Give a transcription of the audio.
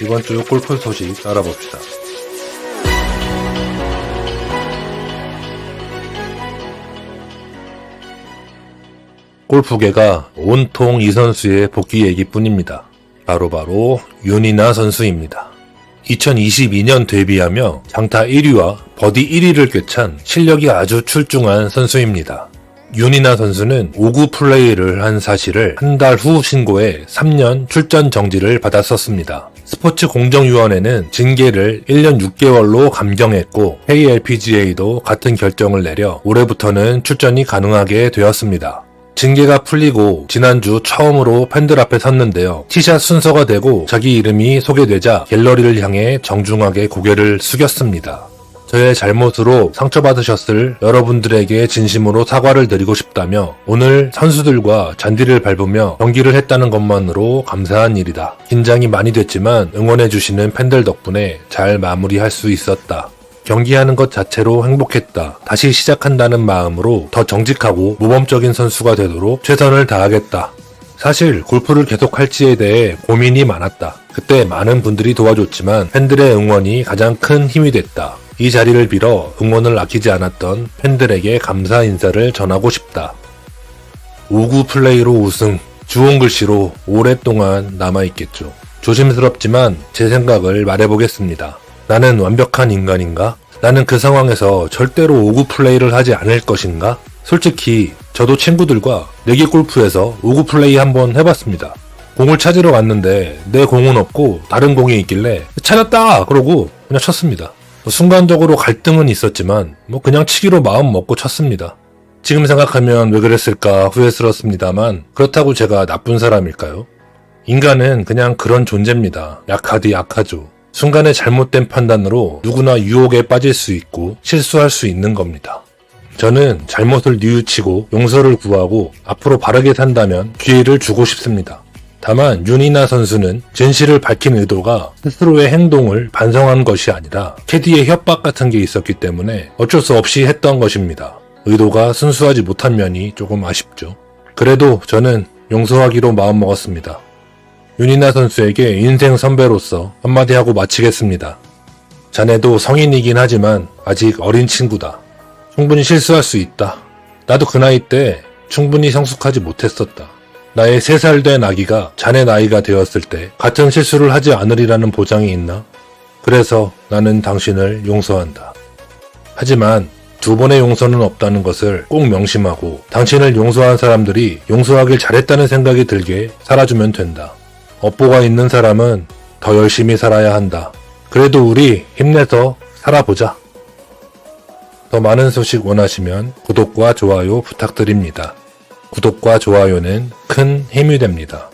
이번 주 골프 소식 알아봅시다. 골프계가 온통 이 선수의 복귀 얘기뿐입니다. 바로 바로 윤이나 선수입니다. 2022년 데뷔하며 장타 1위와 버디 1위를 꿰찬 실력이 아주 출중한 선수입니다. 윤이나 선수는 5구 플레이를 한 사실을 한 달 후 신고해 3년 출전 정지를 받았었습니다. 스포츠 공정위원회는 징계를 1년 6개월로 감경했고 KLPGA도 같은 결정을 내려 올해부터는 출전이 가능하게 되었습니다. 징계가 풀리고 지난주 처음으로 팬들 앞에 섰는데요. 티샷 순서가 되고 자기 이름이 소개되자 갤러리를 향해 정중하게 고개를 숙였습니다. 저의 잘못으로 상처받으셨을 여러분들에게 진심으로 사과를 드리고 싶다며 오늘 선수들과 잔디를 밟으며 경기를 했다는 것만으로 감사한 일이다. 긴장이 많이 됐지만 응원해주시는 팬들 덕분에 잘 마무리할 수 있었다. 경기하는 것 자체로 행복했다. 다시 시작한다는 마음으로 더 정직하고 모범적인 선수가 되도록 최선을 다하겠다. 사실 골프를 계속 할지에 대해 고민이 많았다. 그때 많은 분들이 도와줬지만 팬들의 응원이 가장 큰 힘이 됐다. 이 자리를 빌어 응원을 아끼지 않았던 팬들에게 감사 인사를 전하고 싶다. 5구 플레이로 우승, 주홍 글씨로 오랫동안 남아있겠죠. 조심스럽지만 제 생각을 말해보겠습니다. 나는 완벽한 인간인가? 나는 그 상황에서 절대로 5구 플레이를 하지 않을 것인가? 솔직히 저도 친구들과 내기 골프에서 5구 플레이 한번 해봤습니다. 공을 찾으러 갔는데 내 공은 없고 다른 공이 있길래 찾았다! 그러고 그냥 쳤습니다. 뭐 순간적으로 갈등은 있었지만 뭐 그냥 치기로 마음 먹고 쳤습니다. 지금 생각하면 왜 그랬을까 후회스럽습니다만 그렇다고 제가 나쁜 사람일까요? 인간은 그냥 그런 존재입니다. 약하디 약하죠. 순간의 잘못된 판단으로 누구나 유혹에 빠질 수 있고 실수할 수 있는 겁니다. 저는 잘못을 뉘우치고 용서를 구하고 앞으로 바르게 산다면 기회를 주고 싶습니다. 다만 윤이나 선수는 진실을 밝힌 의도가 스스로의 행동을 반성한 것이 아니라 캐디의 협박 같은 게 있었기 때문에 어쩔 수 없이 했던 것입니다. 의도가 순수하지 못한 면이 조금 아쉽죠. 그래도 저는 용서하기로 마음먹었습니다. 윤이나 선수에게 인생 선배로서 한마디 하고 마치겠습니다. 자네도 성인이긴 하지만 아직 어린 친구다. 충분히 실수할 수 있다. 나도 그 나이 때 충분히 성숙하지 못했었다. 나의 3살 된 아기가 자네 나이가 되었을 때 같은 실수를 하지 않으리라는 보장이 있나? 그래서 나는 당신을 용서한다. 하지만 두 번의 용서는 없다는 것을 꼭 명심하고 당신을 용서한 사람들이 용서하길 잘했다는 생각이 들게 살아주면 된다. 업보가 있는 사람은 더 열심히 살아야 한다. 그래도 우리 힘내서 살아보자. 더 많은 소식 원하시면 구독과 좋아요 부탁드립니다. 구독과 좋아요는 큰 힘이 됩니다.